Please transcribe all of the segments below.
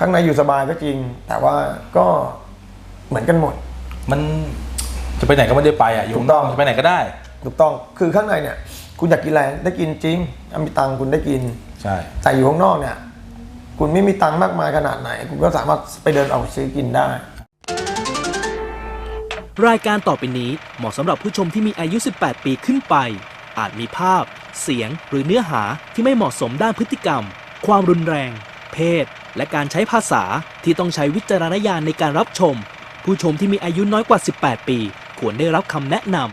ข้างในอยู่สบายก็จริง แต่ว่าก็เหมือนกันหมด มันจะไปไหนก็ไม่ได้ไปอะอยู่ถูกต้อง จะไปไหนก็ได้ ถูกต้องคือข้างในเนี่ย คุณอยากกินอะไรได้กินจริงถ้ามีตังค์คุณได้กิน ใช่ แต่อยู่ข้างนอกเนี่ย คุณไม่มีตังค์มากมายขนาดไหน คุณก็สามารถไปเดินออกซื้อกินได้ รายการต่อไปนี้เหมาะสำหรับผู้ชมที่มีอายุ 18 ปีขึ้นไป อาจมีภาพ เสียง หรือเนื้อหาที่ไม่เหมาะสมด้านพฤติกรรม ความรุนแรง เพศ และการใช้ภาษาที่ต้องใช้วิจารณญาณในการรับชม ผู้ชมที่มีอายุน้อยกว่า 18 ปี ควรได้รับคำแนะนำ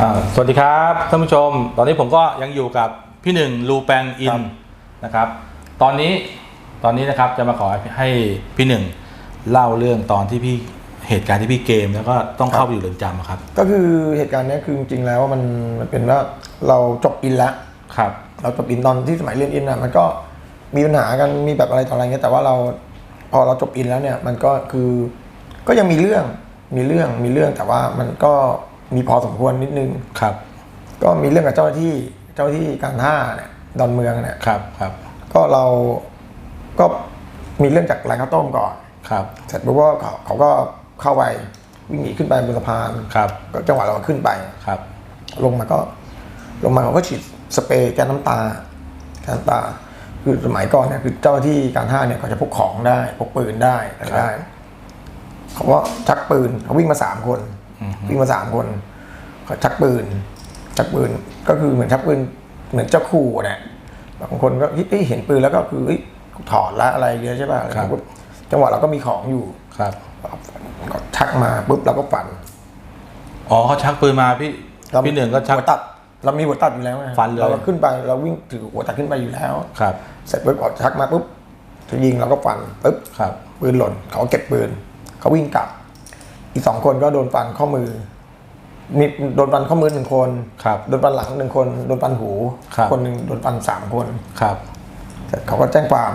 อ่าสวัสดีครับท่านผู้ชม ตอนนี้ผมก็ยังอยู่กับพี่หนึ่งลูแปงอิครันบนะครับ ตอนนี้ ตอนนี้นะครับจะมาขอให้พี่หนึ่งเล่าเรื่องตอนที่พี่เหตุการณ์ที่พี่เกมแล้วก็ต้องเข้าไปอยู่เรือนจำอะครับ ก็คือเหตุการณ์เนี้ยคือจริงๆแล้วมันมันเป็นว่าเราจบอินแล้ว ครับ เราจบอินตอนที่สมัยเรียนอินน่ะมันก็มีปัญหากันมีแบบอะไรต่ออะไรเงี้ยแต่ว่าเราพอเราจบอินแล้วเนี่ยมันก็คือก็ยังมีเรื่องมีเรื่องมีเรื่องแต่ว่ามันก็มีพอสมควรนิดนึง ครับ ก็มีเรื่องกับเจ้าหน้าที่เจ้าหน้าที่การท่าเนี่ยดอนเมืองเนี่ยครับ ครับ ก็เรา ก็มีเรื่องจากร้านข้าวต้มก่อน ครับ เสร็จปุ๊บก็เขาเขาก็เข้าไปวิ่งหนีขึ้นไปบนสะพานครับ ก็จังหวะเราขึ้นไป ครับ ลงมาก็ ลงมาเขาก็ฉีดสเปรย์แก๊สน้ำตาแก๊สน้ำตา คือสมัยก่อนเนี่ยคือเจ้าหน้าที่การท่าเนี่ยเขาจะพกของได้พกปืนได้อะไรได้เขาก็ชักปืนเขาวิ่งมาสามคนวิ่งมาสามคนเขาชักปืน ชักปืนก็คือเหมือนชักปืนเหมือนเจ้าคู่เนี่ยบางคนก็เฮ้ยเฮ้ยเห็นปืนแล้วก็คือเฮ้ย ถอดละอะไรเงี้ยใช่ป่ะครับปุ๊บจังหวะเราก็มีของอยู่ครับก็ชักมาปุ๊บเราก็ฝัน อ๋อเขาชักปืนมาพี่เราพี่หนึ่งก็ชักหัวตัด เรามีหัวตัดอยู่แล้วไงฟันเลยเราก็ขึ้นไปเราวิ่งถือหัวตัดขึ้นไปอยู่แล้วครับ เสร็จปุ๊บออกชักมาปุ๊บจะยิงเราก็ฟันปุ๊บครับปืนหล่นเขาเก็บปืนเขาวิ่งกลับ อีกสองคนก็โดนฟันข้อมือมีโดนฟันข้อมือหนึ่งคนครับโดนฟันหลังหนึ่งคน โดนฟันหูครับคนหนึ่งโดนฟันสามคนครับเสร็จเขาก็แจ้งความ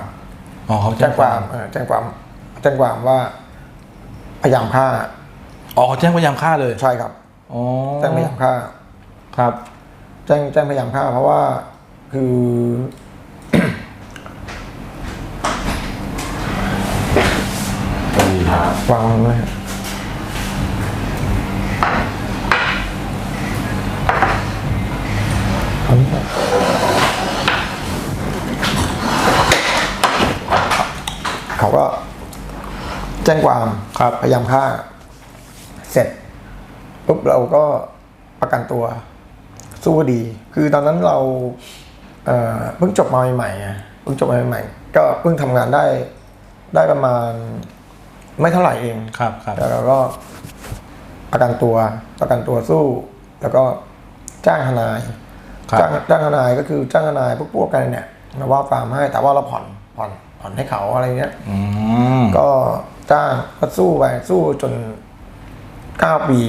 อ๋อเขาแจ้งความเออแจ้งความแจ้งความว่าพยายามฆ่าอ๋อเขาแจ้งพยายามฆ่าเลยใช่ครับอ๋อแจ้งพยายามฆ่า ครับ แจ้งแจ้งพยายามฆ่า เพราะว่าคือ วางไว้ครับเอา แจ้งความครับพยายามฆ่า เสร็จปุ๊บเราก็ประกันตัว สู้คดี คือตอนนั้นเราเอ่อเพิ่งจบมาใหม่ๆไงเพิ่งจบมาใหม่ๆก็เพิ่งทำงานได้ได้ประมาณ ไม่เท่าไหร่เองครับครับแต่เราก็ประกันตัวประกันตัวสู้ แล้วก็จ้างทนายครับจ้างจ้างทนายก็คือจ้างทนายพวกพวกกันเนี่ยมาว่าความให้แต่ว่าเราผ่อนผ่อน ผ่อนให้เขาอะไรเงี้ยอืมก็จ้างก็สู้ไปสู้จนเก้าปี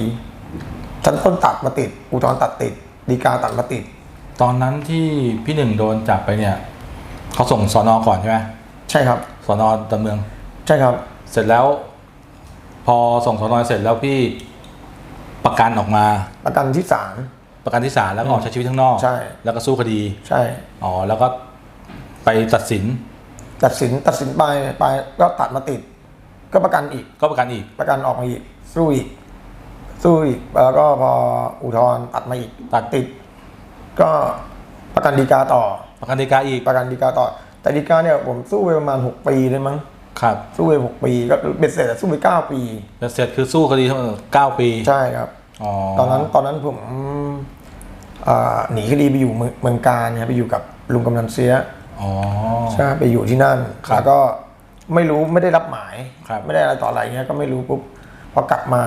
ชั้นต้นตัดมาติดอุทธรณ์ตัดติดดีกาตัดมาติด ตอนนั้นที่พี่หนึ่งโดนจับไปเนี่ยเขาส่งสอนอก่อนใช่ไหมใช่ครับสอนอดอนเมือง ใช่ครับ เสร็จแล้ว พอส่งสอนอเสร็จแล้วพี่ประกันออกมา ประกันที่ศาลประกันที่ศาลแล้วก็ออกใช้ชีวิตข้างนอก ใช่ แล้วก็สู้คดี ใช่ อ๋อ แล้วก็ไปตัดสิน ตัดสินตัดสินไปไปก็ตัดมาติด ก็ประกันอีกก็ประกันอีก ประกันออกมาอีก สู้อีก สู้อีกแล้วก็พออุทธรณ์ตัดมาอีกตัดติด ก็ประกันดีกาต่อ ประกันดีกาอีกประกันดีกาต่อ แต่ดีกาเนี่ยผมสู้ไปประมาณหกปีเลยมั้งครับสู้ไปหกปีก็เบ็ดเสร็จอะสู้ไปเก้าปีแล้วเสร็จคือสู้คดีทั้งหมดเก้าปีใช่ครับอ๋อตอนนั้นตอนนั้นผมอ่าหนีคดีไปอยู่เมืองเมืองการเนี่ยไปอยู่กับลุงกำนันเสีย อ๋อ ใช่ไปอยู่ที่นั่นครับแล้วก็ไม่รู้ไม่ได้รับหมายครับไม่ได้อะไรต่ออะไรเงี้ยก็ไม่รู้ปุ๊บพอกลับมา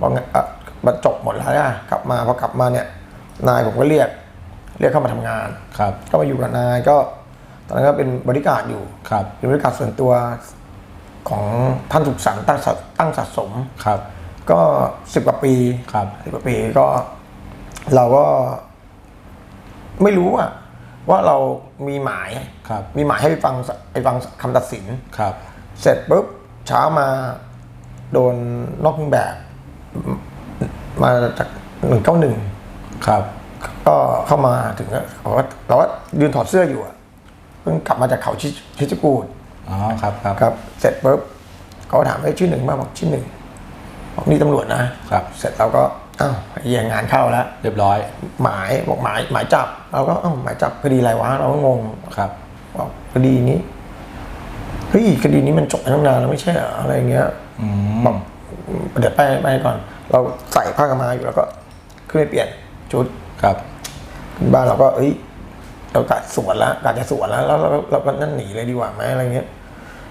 พอเอ่อมันจบหมดแล้วนะกลับมาพอกลับมาเนี่ย นายผมก็เรียก เรียกเข้ามาทำงานครับ ก็มาอยู่กับนายก็ ตอนนั้นก็เป็นบริการดอยู่ครับเป็นบริการดส่วนตัวของท่านสุขสันต์ตั้งสะตั้งสะสมครับ ก็สิบกว่าปีครับสิบกว่าปีก็ เราก็ไม่รู้อะ ว่าเรามีหมายครับมีหมายให้ไปฟังไปฟังคำตัดสินครับ เสร็จปุ๊บเช้ามาโดนนอกเครื่องแบบ มาจากหนึ่งเก้าหนึ่งครับ ก็เข้ามาถึงก็เขาก็เราก็ยืนถอดเสื้ออยู่อะเพิ่งกลับมาจากเขาชิชิจกูดอ๋อครับครับครับ เสร็จปุ๊บเขาก็ถามว่าชื่อหนึ่งมาบอกชื่อหนึ่งบอกนี่ตำรวจนะครับ เสร็จเราก็ อ้าวไอ้เหี้ยงานเข้าแล้ว เรียบร้อย หมายบอกหมายหมายจับเราก็อ้าวหมายจับคดีอะไรวะเราก็งงครับ บอกคดีนี้เฮ้ยคดีนี้มันจบไปตั้งนานแล้วไม่ใช่เหรออะไรเงี้ยอืมบอกเดี๋ยวไปไปก่อน เราใส่ผ้ากำมาอยู่แล้วก็ขึ้นไปเปลี่ยนชุด ครับ ขึ้นบ้านเราก็เอ้ยเรากะสวนแล้วกะจะสวนแล้วแล้วเราเราก็นั่นหนีเลยดีกว่าไหมอะไรเงี้ย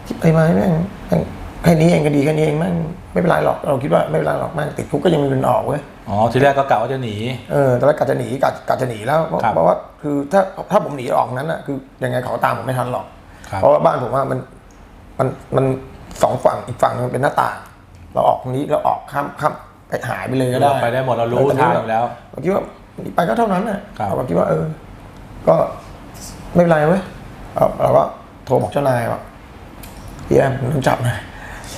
คิดไปมาแม่งแม่งแค่นี้เองคดีแค่นี้เองแม่ง ไม่เป็นไรหรอกเราคิดว่าไม่เป็นไรหรอกแม่งติดคุกก็ยังมีเงินออกเว้ยอ๋อทีแรกก็กะว่าจะหนี เออตอนแรกกะจะหนีกะกะจะหนีแล้วเพราะครับเพราะว่าคือถ้าถ้าผมหนีออกนั้นอะคือยังไงเขาตามผมไม่ทันหรอก ครับ เพราะว่าบ้านผมว่ามันมันมันสองฝั่งอีกฝั่งมันเป็นหน้าต่าง เราออกตรงนี้เราออกข้ามข้ามไปหายไปเลยก็ได้เราไปได้หมดเรารู้ทางอยู่แล้ว เราคิดว่าไปก็เท่านั้นน่ะครับ เราก็คิดว่าเออ ก็ไม่เป็นไรเว้ยเราเราก็โทรบอกเจ้านายว่าเฮียผมต้องจับนะ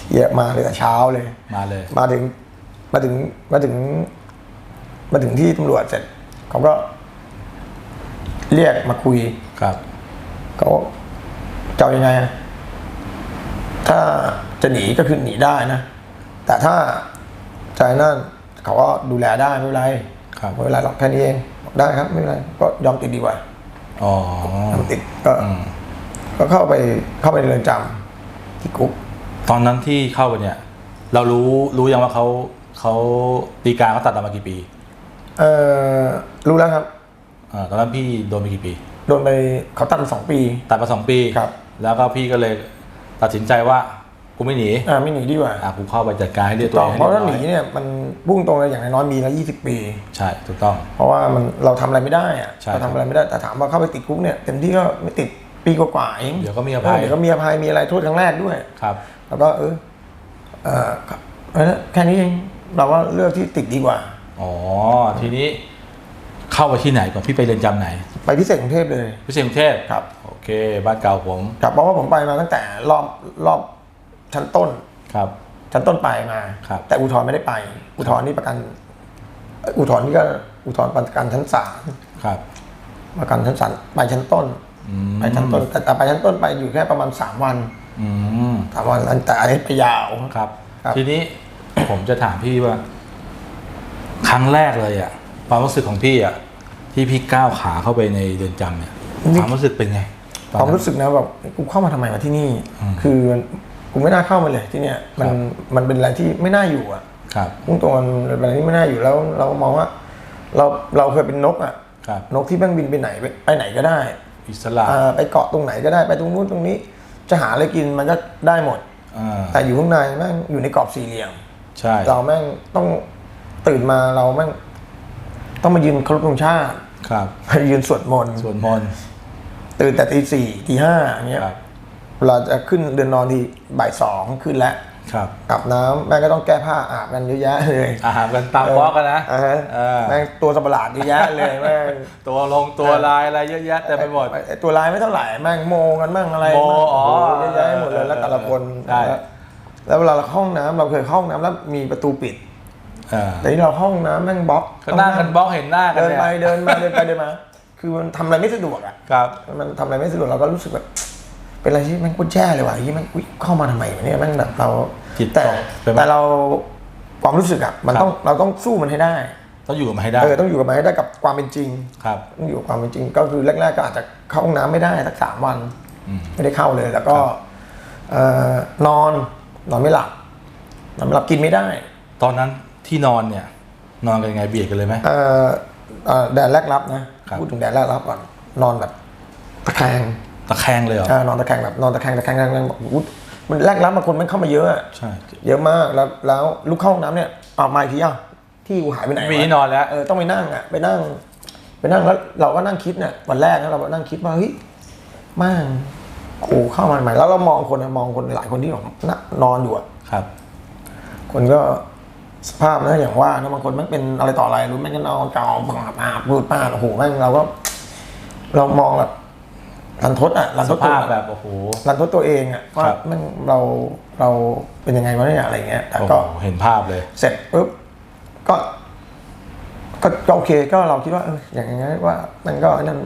เฮียมาเลยแต่เช้าเลย มาเลย มาถึงมาถึงมาถึง มาถึงที่ตำรวจเสร็จเขาก็ เรียกมาคุยครับเขาจะเอายังไงอะถ้าจะหนีก็คือหนีได้นะ แต่ถ้าใจนั่นเขาก็ดูแลได้ไม่เป็นไรครับไม่เป็นไรหรอกแค่นี้เองบอกได้ครับ ไม่เป็นไรก็ยอมติดดีกว่าอ๋อยอมติดก็อืมก็เข้าไปเข้าไปในเรือนจำที่คุก ตอนนั้นที่เข้าไปเนี่ย เรารู้รู้ยังว่าเขาเขาตีการเขาตัดเรามากี่ปีเออรู้แล้วครับอ่าตอนนั้นพี่โดนไปกี่ปี โดนไปเขาตั้งสองปี ตัดมาสองปีครับ แล้วก็พี่ก็เลยตัดสินใจว่ากูไม่หนีอ่าไม่หนีดีกว่าอะกูเข้าไปจัดการให้เรียบต้ร้อองยให้เพราะถ้าหเรีนียบร้อยเนี่ยมันพุ่งตรงเลยอย่างน้อยๆมีละยี่สิบปี ใช่ถูกต้อง เพราะว่ามันเราทำอะไรไม่ได้อะใช่เราทำอะไรไม่ได้แต่ถามว่าเข้าไปติดคุกเนี่ยเต็มที่ก็ไม่ติดปีกว่าๆเองเดี๋ยวก็มีอภัยเดี๋ยวก็มีอภัยมีอะไรโทษครั้งแรกด้วยครับ แล้วก็เออเออครับเออแค่นี้เองเราว่าเลือกที่ติดดีกว่า อ๋อ ทีนี้เข้าไปที่ไหนก่อนพี่ไปเรียนจำไหน ไปพิเศษกรุงเทพเลย พิเศษกรุงเทพครับ โอเค บ้านเก่าผมครับเพราะว่าผมไปมาตั้งแต่รอบรอบชั้นต้นครับชั้นต้นไปมาครับแต่อุทธรณ์ไม่ได้ไป อุทธรณ์นี่ประกัน อุทธรณ์นี่ก็อุทธรณ์ประกันชั้นศาลครับประกันชั้นศาลไปชั้นต้นอืมไปชั้นต้นแต่แต่ไปชั้นต้นไปอยู่แค่ประมาณสามวัน อืมสามวันแต่อันนี้ไปยาว ครับ ครับ ทีนี้ ผมจะถามพี่ว่า ครั้งแรกเลยอะความรู้สึกของพี่อะที่พี่ก้าวขาเข้าไปในเรือนจำเนี่ยความรู้สึกเป็นไงตอนความนั้น รู้สึกนะแบบกูเข้ามาทำไมมาที่นี่ อืม คือกูไม่น่าเข้ามาเลยที่เนี่ย มันครับมันเป็นอะไรที่ไม่น่าอยู่อะครับ พุ่งตรงมันเป็นอะไรที่ไม่น่าอยู่แล้ว เรามองว่า เราเราเคยเป็นนกอะครับ นกที่แม่งบินไปไหนไปไปไหนก็ได้อิสระ อ่าไปเกาะตรงไหนก็ได้ไปตรงนู้นตรงนี้ จะหาอะไรกินมันก็ได้หมดอ่าแต่อยู่ข้างในแม่งอยู่ในกรอบสี่เหลี่ยมใช่เราแม่งต้องตื่นมาเราแม่งต้องมายืนเคารพธงชาติครับมายืนสวดมนต์ส่วนมนต์ตื่นแต่ตีสี่ตีห้าอย่างเงี้ยครับเวลาจะขึ้นเรือนนอนที่บ่ายสองขึ้นแล้ว ครับอาบน้ำแม่งก็ต้องแก้ผ้าอาบกันเยอะแยะเลยอาหารกันตามบล็อกกันนะอ่าฮะเออแม่งตัวสัตว์ประหลาดเยอะแยะเลยแม่งตัวลงตัวลายอะไรเยอะแยะเต็มไปหมดไอ้ตัวลายไม่เท่าไหร่แม่งโมกันมั่งอะไรโมมั่งอ๋อโโหเยอะแยะหมดเลยแล้วแต่ละคนใช่แล้วเวลาเราเข้าห้องน้ำเราเคยเข้าห้องน้ำแล้วมีประตูปิดเออแต่นี่เราเข้าห้องน้ำแม่งบล็อกก็นั่งกันบล็อกเห็นหน้ากันเดินเนี่ยไปเดินมาเดินไปเดินมา คือมันทำอะไรไม่สะดวกอะครับมันทำอะไรไม่สะดวกเราก็รู้สึกแบบเป็นอะไรที่แม่งโคตรแย่เลยว่ะยี่แม่งอุ๊ยเข้ามาทำไมวะเนี่ยแม่งแบบเรา จิตแต่ตกใช่ไหมแต่เราความรู้สึกอะมันครับต้องเราต้องสู้มันให้ได้ ต้องอยู่กับมันให้ได้เออต้องอยู่กับมันให้ได้กับความเป็นจริงครับต้องอยู่กับความเป็นจริง ก็คือแรกๆก็อาจจะเข้าห้องน้ำไม่ได้สักสามวันอืมไม่ได้เข้าเลย แล้วก็เอ่อนอนนอนไม่หลับนอนไม่หลับกินไม่ได้ ตอนนั้นที่นอนเนี่ย นอนกันยังไงเบียดกันเลยไหมเอ่อเอ่อแดนแรกรับนะครับพูดถึงแดนแรกรับก่อนนอนแบบตะแคงตะแคงเลยเหรออ่านอนตะแคงแบบนอนตะแคงตะแคงตะแคงแบบอุ๊ย มันแรกรับบางคนมันเข้ามาเยอะอะใช่เยอะมากแล้วแล้วลุกเข้าห้องน้ำเนี่ยออกมาอีกทีอะที่กูหายไปไหนวะมีที่นอนแล้วเออต้องไปนั่งอะไปนั่ง ไปนั่งแล้วเราก็นั่งคิดเนี่ยวันแรกนะเราก็นั่งคิดว่าเฮ้ยแม่งกูเข้ามาใหม่แล้วเรามองคนอะมองคนหลายคนที่แบบนั่งนอนอยู่อะครับ คนก็สภาพนะอย่างว่านะบางคนแม่งเป็นอะไรต่ออะไรรู้แม่งก็นอนกาวบังอาบพูดป้าดโอ้โหแม่งเราก็ เรามองแบบ รันทดอะรันสทดตัวภาพแบบโอ้โหรันทดตัวเองอะว่าครับมันเราเราเป็นยังไงวะเนี่ยอะไรเงี้ยแต่โอ้โหก็เห็นภาพเลย เสร็จปุ๊บก็ก็ก็โอเคก็เราคิดว่าเอออย่างงี้ว่ามันก็นั่น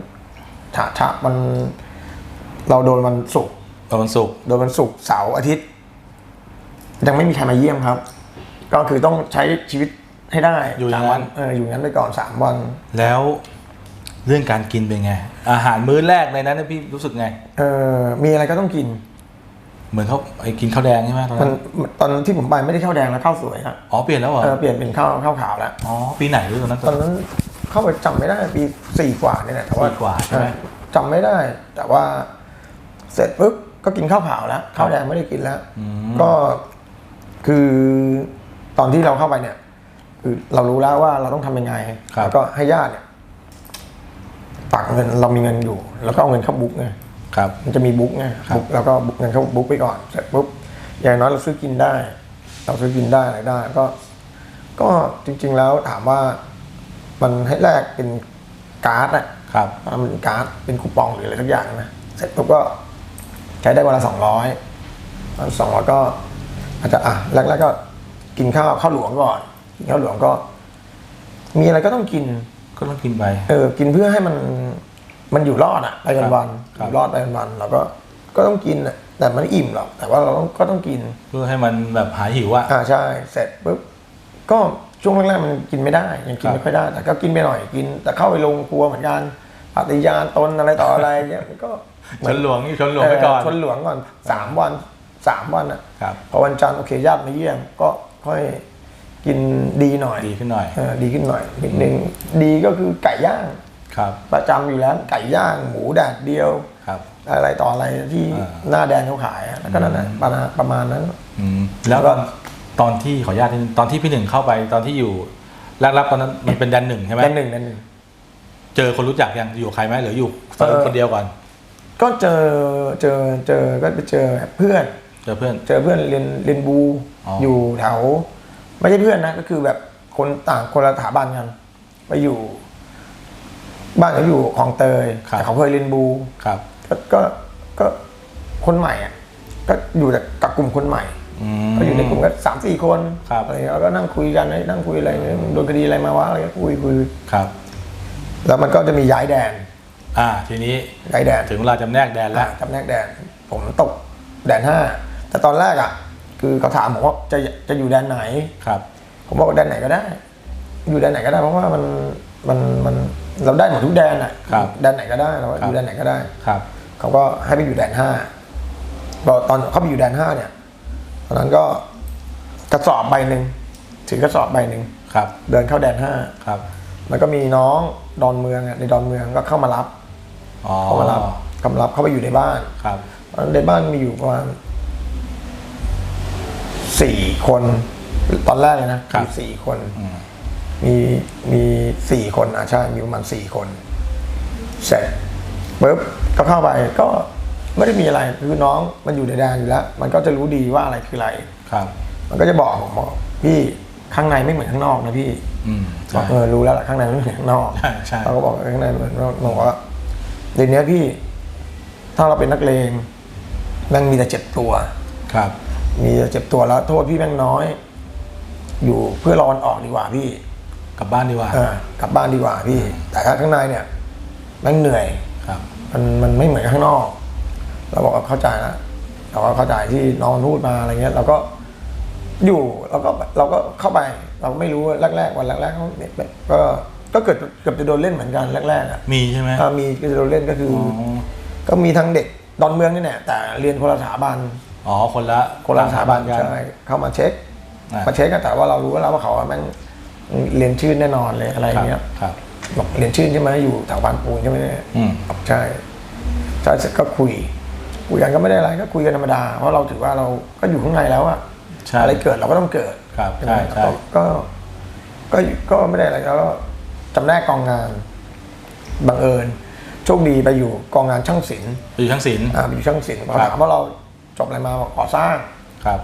ฉะฉะมัน เราโดนวันศุกร์ตอนวันศุกร์โดนวันศุกร์เสาร์อาทิตย์ ยังไม่มีใครมาเยี่ยมครับ ก็คือต้องใช้ชีวิตให้ได้อยู่อย่างสามวันั้นเอออยู่อย่างนั้นไปก่อนสามวันแล้ว เรื่องการกินเป็นไง อาหารมื้อแรกในนั้นเนยพี่รู้สึกไง เออมีอะไรก็ต้องกิน เหมือนเขาไอ้กินข้าวแดงใช่ไหมตอนมันั้นนตอนที่ผมไปไม่ได้ข้าวแดงแล้วข้าวสวยครับอ๋อเปลี่ยนแล้วเหรอเออเปลี่ยนเป็นข้าวข้าวขาวแล้ว อ๋อปีไหนด้วยตอนนั้น ตอนนั้นเข้าไปจำไม่ได้ปีสี่กว่าเนี่ยแหละแต่ว่าสี่กว่าใช่ไหม เออจำไม่ได้ แต่ว่า เสร็จปุ๊บก็กินข้าวขาวแล้วข้าวแดงไม่ได้กินแล้วก็คือตอนที่เราเข้าไปเนี่ย คือเรารู้แล้วว่าเราต้องทำยังไงครับ แล้วก็ให้ญาติเนี่ย ฝากเงินเรามีเงินอยู่ แล้วก็เอาเงินเข้าบุ๊กไงครับ มันจะมีบุ๊กไงครับบุ๊กแล้วก็บุ๊กเงินเข้าบุ๊กไปก่อนเสร็จปุ๊บอย่างน้อยเราซื้อกินได้ เราซื้อกินได้อะไรได้ก็ก็จริง ๆ แล้วถามว่ามันให้แลกเป็นการ์ดอะครับมันเป็นการ์ดเป็นคูปองหรืออะไรสักอย่างนะเสร็จปุ๊บก็ใช้ได้วันละสองร้อยสองร้อยก็อาจจะอะแรกๆก็กินข้าวข้าวหลวงก่อนกินข้าวหลวงก็ มีอะไรก็ต้องกิน ก็ต้องกินไป เออ กินเพื่อให้มันมันอยู่รอดอะไปวันวันๆครับอยู่รอดไปวันวันๆเราก็ก็ต้องกินอะแต่มันไม่อิ่มหรอกแต่ว่าเราต้องก็ต้องกิน เพื่อให้มันแบบหายหิวอะอ่าใช่ เสร็จปุ๊บก็ช่วงแรกๆมันกินไม่ได้ยังกินครับไม่ค่อยได้ แต่ก็กินไปหน่อยกิน แต่เข้าไปลงครัวเหมือนกันปฏิญาณตนอะไรต่ออะไรเนี่ยมันก็เหชมือนนหลวงนี่ชนหลวงไปก่อนเชนหลวงก่อนสามวันสามวันอะครับพอวันจันทร์โอเคญาติมาเยี่ยมก็ค่อย กินดีหน่อยดีขึ้นหน่อยเออดีขึ้นหน่อยนิดนึงดีก็คือไก่ย่างครับประจำอยู่แล้วไก่ย่างหมูแดดเดียวครับ อะไรต่ออะไรที่อ่าหน้าแดนเขาขายอะแล้วก็นั่นแหละประมาณประมาณนั้นอืมแล้วตอนตอนที่ขออนุญาตนิดนึงตอนที่พี่หนึ่งเข้าไปตอนที่อยู่แรกรับตอนนั้นมันเป็นแดนหนึ่งใช่ไหมแดนหนึ่งแดนหนึ่งเจอคนรู้จักยังอยู่กับใครไหมหรืออยู่เออคนเดียวก่อน ก็เจอเจอเจอก็ไปเจอเพื่อน เจอเพื่อน เจอเพื่อนเรียนเรียนบูอ๋อออยู่แถว ไม่ใช่เพื่อนนะก็คือแบบคนต่างคนละสถาบันกันไปอยู่ บ้านเขาอยู่คลองเตยแต่เขาเคยเรียนบูครับ ก็ก็ก็คนใหม่อะก็อยู่แต่กับกลุ่มคนใหม่ อืม ก็อยู่ในกลุ่มก็สามสี่คนครับ อะไรเงี้ยแล้วก็นั่งคุยกันนั่งคุยอะไรเงี้ยโดนคดีอะไรมาวะอะไรเงี้ยคุยคุยครับ แล้วมันก็จะมีย้ายแดนอ่า ทีนี้ย้ายแดน ถึงเวลาจำแนกแดนแล้ว จำแนกแดนผมตกแดนห้าแต่ตอนแรกอะ คือเขาถามผมว่าจะจะอยู่แดนไหนครับ ผมบอกว่าแดนไหนก็ได้ อยู่แดนไหนก็ได้ เพราะว่ามันมันมันเราได้หมดทุกแดนอะครับแดนไหนก็ได้เราว่าครับอยู่แดนไหนก็ได้ครับเขาก็ให้ไปอยู่แดนห้าพอตอนเขาไปอยู่แดนห้าเนี่ยตอนนั้นก็กระสอบใบหนึ่งถือกระสอบใบหนึ่งครับ เดินเข้าแดนห้าครับ แล้วก็มีน้องดอนเมืองอะในดอนเมืองก็เข้ามารับอ๋อเข้ามารับเข้ามารับเข้าไปอยู่ในบ้านครับตอนนั้นในบ้านมีอยู่ประมาณ สี่คน ตอนแรกเลยนะมีสี่คนอืมมีมีสี่คนอะใช่ มีประมาณสี่คน เสร็จปุ๊บก็เข้าไปก็ไม่ได้มีอะไรคือน้องมันอยู่ในแดนอยู่แล้ว มันก็จะรู้ดีว่าอะไรคืออะไรครับ มันก็จะบอกผมบอกพี่ข้างในไม่เหมือนข้างนอกนะพี่อืมบใช่อกเออรู้แล้วล่ะข้างในไม่เหมือนข้างนอกใช่ใช่เราก็บอกข้างในเหมือนข้างนอกบอกว่าเดี๋ยวนี้พี่ ถ้าเราเป็นนักเลงแม่งมีแต่เจ็บตัว ครับ มีแต่เจ็บตัวแล้วโทษพี่แม่งน้อย อยู่เพื่อรอวันออกดีกว่าพี่กลับบ้านดีกว่าเออกลับบ้านดีกว่าพี่ แต่ถ้าข้างในเนี่ยแม่งเหนื่อยครับ มันมันไม่เหมือนข้างนอกเราบอกว่าเข้าใจนะเราก็เข้าใจที่น้องพูดมาอะไรเงี้ยเราก็อยู่เราก็เราก็เข้าไป เราไม่รู้แรกๆวันแรกๆเขาเนี่ยก็ก็เกิดเกือบจะโดนเล่นเหมือนกันแรกๆอะมีใช่ไหมถ้ามีก็จะโดนเล่นก็คือออก็มีทั้งเด็กดอนเมืองนี่แหละแต่เรียนคนละสถาบัน อ๋อคนละคนละสถาบันกันใช่เข้ามาเช็คอะมาเช็คกันแต่ว่าเรารู้แล้วว่าเขาอะแม่งเรียนชื่อแน่นอนเลยอะไรอย่างเงี้ยครับบอกเรียนชื่อใช่ไหมอยู่แถวบ้านปูนใช่ไหมอืมบอกใช่ใช่เสร็จก็คุยคุยกันก็ไม่ได้อะไรก็คุยกันธรรมดาเพราะเราถือว่าเราก็อยู่ข้างในแล้วอะใช่อะไรเกิดเราก็ต้องเกิดครับใช่ไหมใช่ใช่ก็ก็ก็ก็ไม่ได้อะไรแล้วก็จำแนกกองงานบังเอิญโชคดีไปอยู่กองงานช่างศิลป์อยู่ทั้งศิลป์อ่าไปอยู่ช่างศิลป์เขาครับถามว่าเรา จบอะไรมาบอกก่อสร้าง ครับ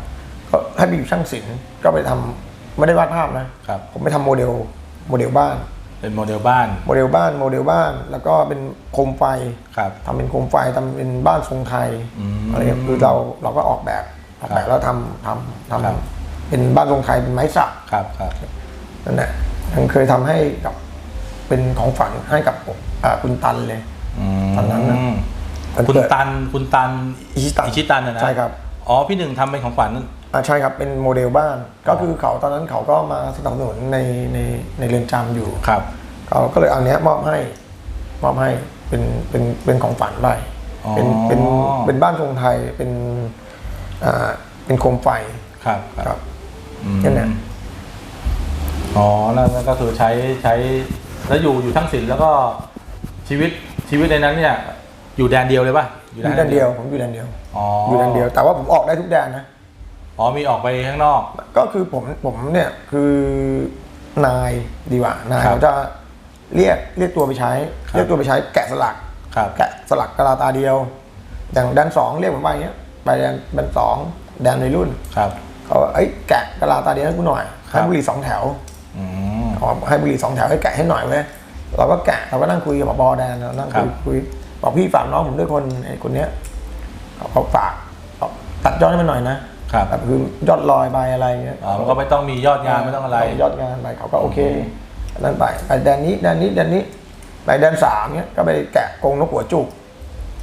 ก็ให้ไปอยู่ช่างศิลป์ก็ไปทำไม่ได้วาดภาพนะ ครับ ผมไปทำโมเดลโมเดลบ้าน เป็นโมเดลบ้าน โมเดลบ้านโมเดลบ้าน แล้วก็เป็นโคมไฟครับ ทำเป็นโคมไฟทำเป็นบ้านทรงไทยอืมอะไรเงี้ยคือเราเราก็ออกแบบออกแบครับบแล้วทำทำทำครับ เป็นบ้านทรงไทยเป็นไม้สัก ครับ ครับ นั่นแหละยังเคยทำให้กับเป็นของฝันให้กับอ่าคุณตันเลยมตอนนั้นน่ะมัน คุณเกิดตันคุณตันอิชิตันอิชิตันนะนะใช่ครับอ๋อพี่หนึ่งทำเป็นของขวัญอ่าใช่ครับเป็นโมเดลบ้านก็คือเขาตอนนั้นเขาก็มาสนับสนุนในในในเรือนจำอยู่ครับเขาก็เลยเอาเนี้ยมอบให้มอบให้เป็นเป็นเป็นของฝันไปอ๋อเป็นเป็นเป็นบ้านทรงไทยเป็นอ่าเป็นโคมไฟครับครับอืมนั่นแหละอ๋อแล้วแล้วก็คือใช้ใช้แล้วอยู่อยู่ทั้งศิลป์แล้วก็ชีวิตชีวิตในนั้นเนี่ย อยู่แดนเดียวเลยป่ะอยู่แดนเดียวผมอยู่แดนเดียวอ๋อออยู่แดนเดียว แต่ว่าผมออกได้ทุกแดนนะอ๋อมีออกไปข้างนอก ก็คือผมผมเนี่ยคือนายดีกว่านายครับเขาจะเรียกเรียกตัวไปใช้ ครับ เรียกตัวไปใช้แกะสลัก ครับ แกะสลักกะลาตาเดียว อย่างแดนสองเรียกผมไปอย่างเงี้ยไปแดนแดนสองแดนในรุ่นครับ เขาว่าเอ้ยแกะกะลาตาเดียวให้กูหน่อยครับ ให้บุหรี่สองแถวอืม อ๋อให้บุหรี่สองแถวให้แกะให้หน่อยเว้ยเราก็แกะเราก็นั่งคุยกับผบแดนเรานั่งคุยครับ คุย บอกพี่ฝากน้องผมด้วยคนไอ้คนเนี้ยเขาฝากบอกตัดยอดให้มันหน่อยนะครับ แบบคือยอดลอยใบอะไรเงี้ยอ๋อมันก็ไม่ต้องมียอดงานไม่ต้องอะไรยอดงานไปเขาก็โอเคนั่นไปไปแดนนี้แดนนี้แดนนี้ไปแดนสามเนี้ยก็ไปแกะกรงนกหัวจุก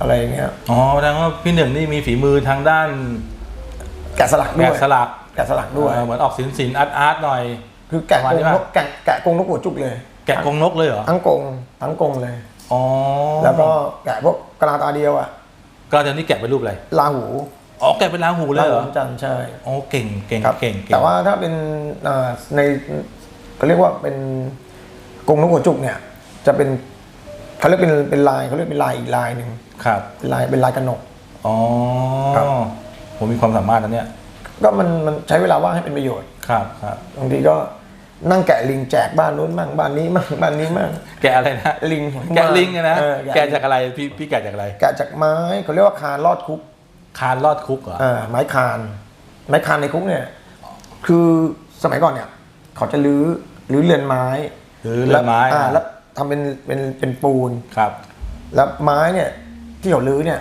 อะไรอย่างเงี้ยอ๋อแสดงว่าพี่หนึ่งนี่มีฝีมือทางด้าน แกะสลักด้วยแกะสลักแกะสลักด้วยเออเหมือนออกสินสินอาร์ตอาร์ตหน่อย คือแกะประกมาณรงนี้นป่ะกแกะแกะกรงนกหัวจุกเลย แกะกรงนกเลยเหรอทั้งกรงทั้งกรงเลย อ๋อแล้วก็แกะพวกกะลาตาเดียวอะก็เดี๋ยวนี้แกะเป็นรูปอะไรลาหูอ๋อแกะเป็นลาหูเลยเหรอลาหูจันทร์ใช่โอ้เก่งเก่งครับเก่งเก่งแต่ว่าถ้าเป็นอ่าในเขาเรียกว่าเป็นกรงนกหัวจุกเนี่ย จะเป็นเขาเรียกเป็นเป็นลายเขาเรียกเป็นลายอีกลายหนึ่งครับเป็นลายเป็นลายกระหนกอ๋อครับผมมีความสามารถนะเนี่ยก็มันมันใช้เวลาว่างให้เป็นประโยชน์ครับครับบางทีก็ นั่งแกะลิงแจกบ้านนู้นมั่งบ้านนี้มั่งบ้านนี้มั่งแกะอะไรนะ ลิงแกะลิงเนี่ยนะ เออแกะจากอะไรพี่พี่แกะจากอะไร แกะจากไม้เขาเรียกว่าคานลอดคุกคานลอดคุกเหรออ่าไม้คาน ไม้คานในคุกเนี่ย คือสมัยก่อนเนี่ย เขาจะรื้อรื้อเรือนไม้หรือเรือนไม้แล้วอ่าแล้วทำเป็นเป็นเป็นปูนครับ แล้วไม้เนี่ยที่เขารื้อเนี่ย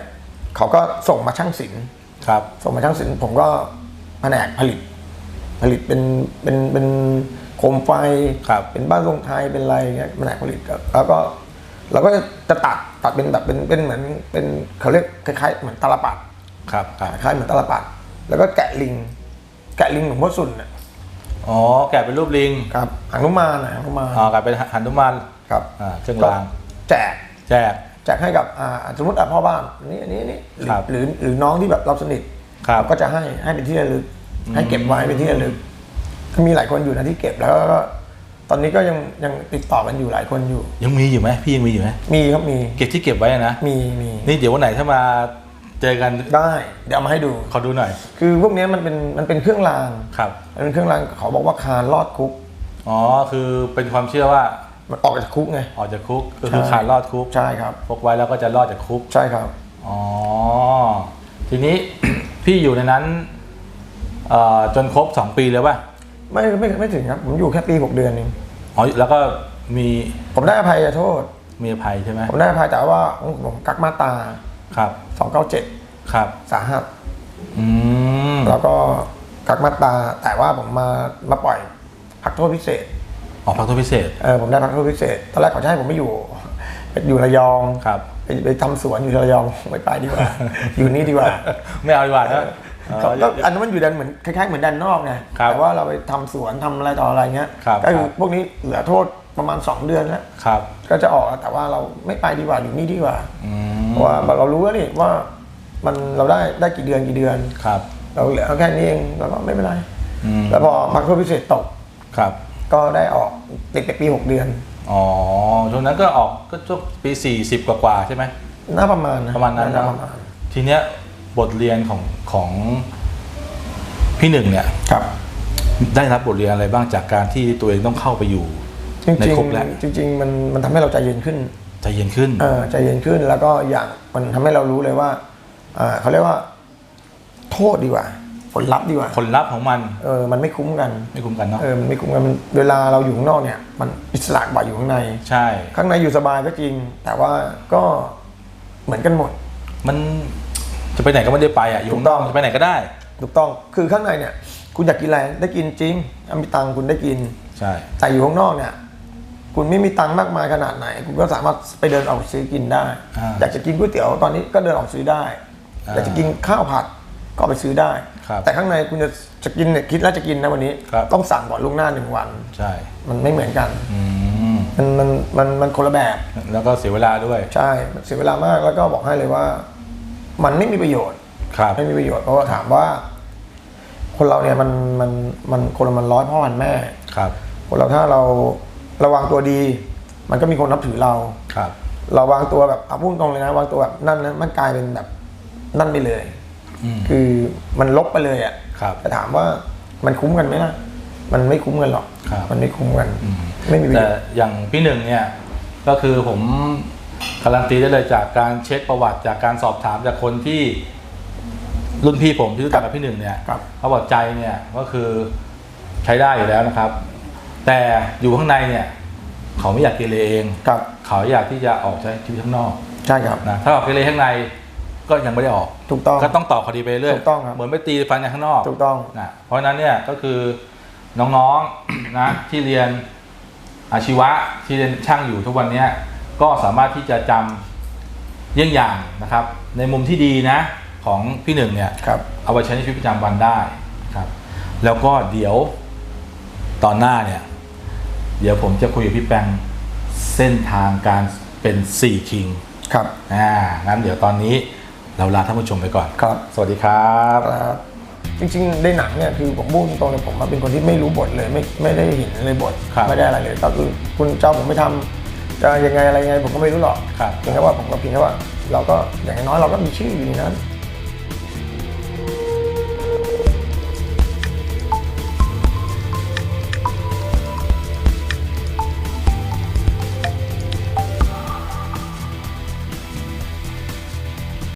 เขาก็ส่งมาช่างศิลป์ครับ ส่งมาช่างศิลป์ผมก็แผนกผลิต ผลิตเป็นเป็นเป็นโค มไฟครับเป็นบ้านทรงไทยเป็นอะไรเงี้ยแผนกผลิตก็แล้วก็เราก็จะตัดตัดเป็นแบบเป็นเป็นเหมือนเป็นเขาเรียกคล้ายๆเหมือนตาลปัดครับครับคล้ายๆเหมือนตาลปัด แล้วก็แกะลิง แกะลิงหลวงพ่อสุนน่ะอ๋อแกะเป็นรูปลิงครับหางนุมานนะหางนุมานอ๋อกลายเป็นหันุมานครับอ่าเครื่องก็รางแจกแจกแจกให้กับอ่าสมมติอะพ่อบ้านอันนี้อันนี้อันนี้หรือครับหรือหรือน้องที่แบบเราสนิทครับก็จะให้ให้เป็นที่ระลึก ให้เก็บไว้เป็นที่ระลึกก็ มีหลายคนอยู่นะที่เก็บแล้วก็ตอนนี้ก็ยังยังติดต่อกันอยู่หลายคนอยู่ ยังมีอยู่ไหมพี่ยังมีอยู่ไหมมีครับมีเก็บที่เก็บไว้อะนะมีมีนี่เดี๋ยววันไหนถ้ามาเจอกันได้เดี๋ยวเอามาให้ดูขอดูหน่อย คือพวกเนี้ยมันเป็นมันเป็นเครื่องรางครับมันเป็นเครื่องรางเขาบอกว่าคานลอดคุกอ๋อคือเป็นความเชื่อว่ามันออกจากคุกไงออกจากคุกก็คือใช่คานรอดคุกใช่ครับพกไว้แล้วก็จะรอดจากคุกใช่ครับอ๋อทีนี้พี่อยู่ในนั้นเอ่อจนครบสองปีเลยป่ะ ไม่ไม่ไม่ถึงครับ ผมอยู่แค่ปีหกเดือนเองอ๋อแล้วก็มีผมได้อภัยโทษ มีอภัยใช่ไหมผมได้อภัยแต่ว่าผมกักมาตราครับ297ครับ สาหัสอืมแล้วก็กักมาตราแต่ว่าผมมามาปล่อยพักโทษพิเศษออกพักโทษพิเศษเออผมได้พักโทษพิเศษตอนแรกเขาจะให้ผมไม่อยู่ไปอยู่ระยองครับไปไปทำสวนอยู่ระยองไม่ไปดีกว่า อยู่นี่ดีกว่า ไม่เอาดีกว่านะ ก็ก็อันนั้นมันอยู่แดนเหมือนคล้ายๆเหมือนแดนนอกไงครับแต่ว่าเราไปทำสวนทำอะไรต่ออะไรเงี้ยครับก็คืคอรับพวกนี้เหลือโทษประมาณ 2 เดือนแล้วครับก็จะออกแล้วแต่ว่าเราไม่ไปดีกว่าอยู่นี่ดีกว่าอืเพมราะว่าเรารู้แล้วนี่ว่ามันเราได้ได้กี่เดือนกี่เดือนครับ เราเหลือแค่นี้เองเราก็ไม่เป็นไรอืมแล้วพอพักโทษพิเศษตกครับ ก็ได้ออกติดไปปีหกเดือนอ๋อช่วงนั้นก็ออกก็ช่วงปีสี่สิบกว่าๆใช่ไหมน่าประมาณนะประมาณนั้นน่นะประมาณทีเนี้ย บทเรียนของของพี่หนึ่งเนี่ยครับ ได้รับบทเรียนอะไรบ้างจากการที่ตัวเองต้องเข้าไปอยู่ จริงในคุกแล้ว ๆจริง ๆ มันมันทำให้เราใจเย็นขึ้น ใจเย็นขึ้น เออใจเย็นขึ้นแล้วก็อย่างมันทำให้เรารู้เลยว่าอ่าเขาเรียกว่า โทษดีกว่า ผลลัพธ์ดีกว่าผลลัพธ์ของมันเออมันไม่คุ้มกันไม่คุ้มกันเนาะเออมันไม่คุ้มกันมันเวลาเราอยู่ข้างนอกเนี่ย มันอิสระกว่าอยู่ข้างใน ใช่ ข้างในอยู่สบายก็จริง แต่ว่าก็เหมือนกันหมด มัน จะไปไหนก็ไม่ได้ไปอะอยู่ถูข้ากงนต้ออกงจะไปไหนก็ได้ ถูกต้องคือข้างในเนี่ย คุณอยากกินอะไรได้กินจริงเอามีตังค์คุณได้กิน ใช่ แต่อยู่ข้างนอกเนี่ย คุณไม่มีตังค์มากมายขนาดไหน คุณก็สามารถไปเดินออกซื้อกินได้ อ่าอยากจะกินก๋วยเตี๋ยวตอนนี้ก็เดินออกซื้อได้ อ่าอยากจะกินข้าวผัดก็ไปซื้อได้ ครับแต่ข้างในคุณจะจะกินเนี่ยคิดแล้วจะกินนะวันนี้ ครับ ต้องสั่งก่อนล่วงหน้าหนึ่งวัน ใช่มันไม่เหมือนกัน อืมมันมันมันมันคนละแบบ แล้วก็เสียเวลาด้วย ใช่มันเสียเวลามากแล้วก็บอกให้เลยว่า มันไม่มีประโยชน์ครับไม่มีประโยชน์เพราะว่าถามว่า คนเราเนี่ยมันมันมันคนเรามันร้อยพ่อพันแม่ครับ คนเราถ้าเราระวังตัวดี มันก็มีคนนับถือเราครับ เราวางตัวแบบเอาพูดตรงเลยนะ วางตัวแบบนั่นนะมันกลายเป็นแบบนั่นไปเลยอืมคือมันลบไปเลยอะ่ะครับแต่ถามว่ามันคุ้มกันไหมล่ะ มันไม่คุ้มกันหรอกครับมันไม่คุ้มกันอืมไม่มีประแต่โยชน์อย่างพี่หนึ่งเนี่ย ก็คือผม การันตีได้เลยจากการเช็คประวัติจากการสอบถามจากคนที่รุ่นพี่ผมที่รู้จักกับพี่หนึ่งเนี่ยครับ เขาบอกใจเนี่ยก็คือใช้ได้อยู่แล้วนะครับ แต่อยู่ข้างในเนี่ย เขาไม่อยากเกเรเอง ครับ เขาอยากที่จะออกใช้ชีวิตข้างนอกใช่ครับ นะถ้าออกเกเรข้างในก็ยังไม่ได้ออก ถูกต้อง ก็ต้องต่อคดีไปเรื่อยถูกต้องครับ เหมือนไปตีฟันกันข้างนอก ถูกต้อง นะเพราะฉะนั้นเนี่ยก็คือน้องๆ นะที่เรียนอาชีวะที่เรียนช่างอยู่ทุกวันเนี้ย ก็สามารถที่จะจำเยี่ยงอย่างนะครับ ในมุมที่ดีนะของพี่หนึ่งเนี่ยครับเอาไปใช้ในชีวิตประจำวันได้ครับ แล้วก็เดี๋ยวตอนหน้าเนี่ย เดี๋ยวผมจะคุยกับพี่แปงเส้นทางการเป็นสี่คิงครับอ่างั้นเดี๋ยวตอนนี้เราลาท่านผู้ชมไปก่อนครับ สวัสดีครับครับจริงๆในหนังเนี่ยคือผมพูดตรงๆเลยผมมาเป็นคนที่ไม่รู้บทเลยไม่ไม่ได้เห็นเลยบทครับไม่ได้อะไรเลยก็คือคุณเจ้าผมไม่ทำ จะยังไงอะไรยังไงผมก็ไม่รู้หรอกครับ เพียงแค่ว่าผมก็เพียงแค่ว่า เราก็อย่างน้อยเราก็มีชื่ออยู่ในนั้น